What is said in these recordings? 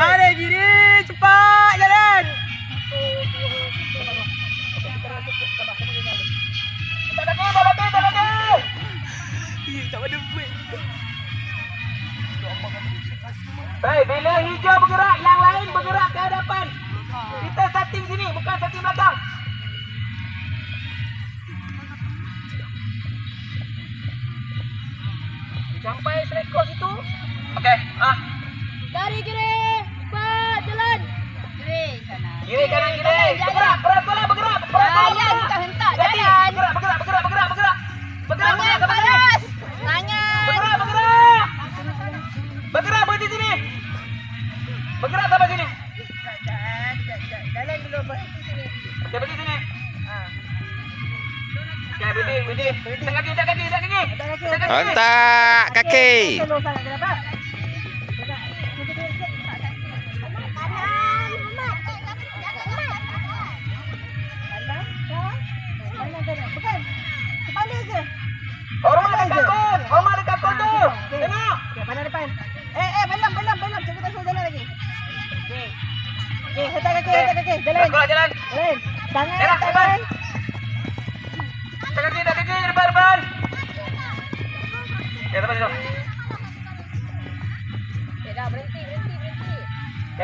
Tarik kiri, cepat jalan. Baik, bila hijau bergerak, yang lain bergerak ke hadapan. Kita setting sini, bukan setting belakang. Hentak kaki. Kanan. Mat. Mat. Hormat dekat kon. Hormat dekat kon tu. Tengok. Okey, pandang depan. Eh, eh, belum, belum, belum. Cikgu tak suruh jalan lagi. Okey. Okey, hentak kaki, hentak kaki. Jalan. Sekolah jalan. Jalan.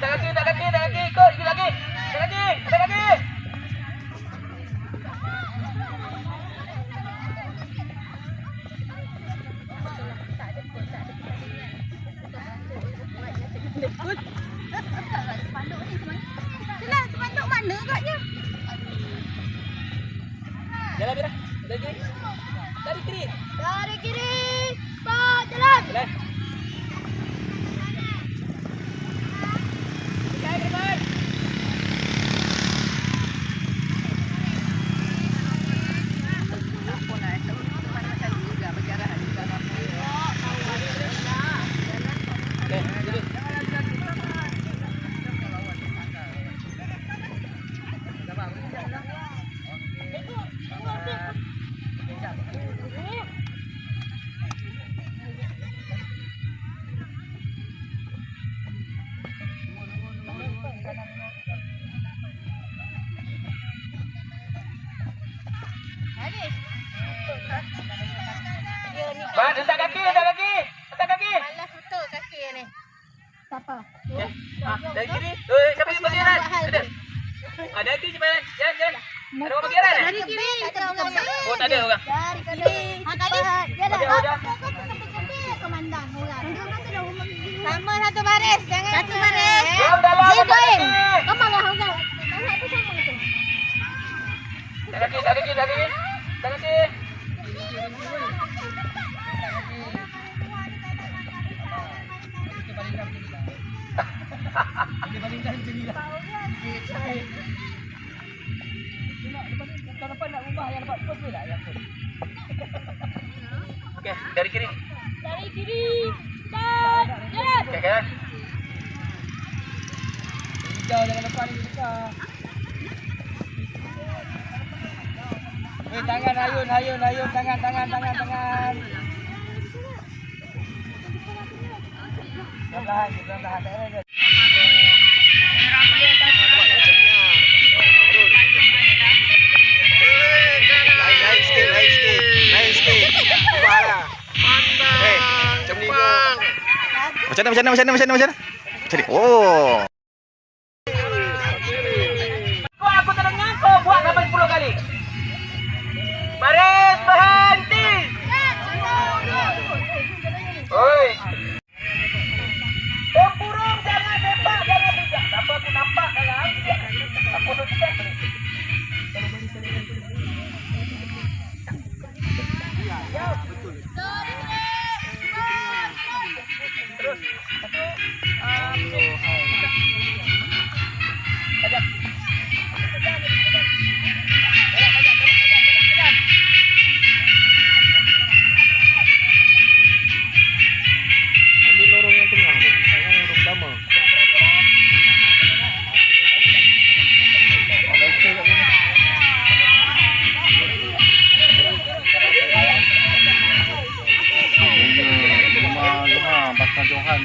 Tak kaki, tak kaki, tak kaki. Ikut, ikut lagi. Tak kaki, tak kaki. Itulah sepanduk mana agaknya? Jalan, Bira. Lagi. Dari kiri. Dari kiri. Cepat jalan. Jalan. Dekat depan. Okey, jadi. Haris. Dia ni Ban, hentak kaki, hentak kaki. Hentak kaki. malas betul kaki ni. Siapa? Ha, dari kiri. Eh, siapa yang bagi jalan? Ada. Dari kiri jalan. Jalan, jalan. Ada orang jalan eh? Dari kiri. Tak ada orang. Oh, tak ada orang. Dari kiri. Ha, kali. Jalan. Kemandang orang. Sama satu baris. Jangan satu baris. Dalam, Zin hentak Doim. kaki. Kau orang. Anak tu sama tu. Tak kaki, tak kaki, Okey, dari kiri. Dari kiri. Cepat. Jalan. Okey, kan? Eh, tangan ayun, ayun, ayun. Tangan, tangan, tangan, tangan. Perlahan, perlahan. Tak ada. Macam mana, macam mana, macam mana, macam mana, macam mana? Macam ni. Oh. Aku tak dengar kau buat sampai 10 kali. Baris berhenti.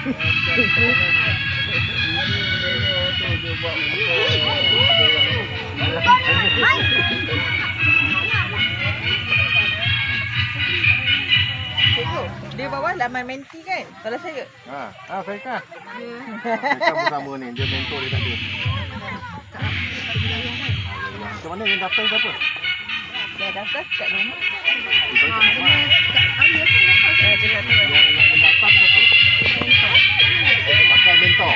Dia bawa laman menti kan? Kalau saya. Ha, ah Faika. Faika bersama ni, dia mentor dia tak ada. Macam mana yang daftar siapa? Saya daftar kat rumah. Dia kat rumah. Eh, jelas tu. Yang yang daftar เป็นต่อ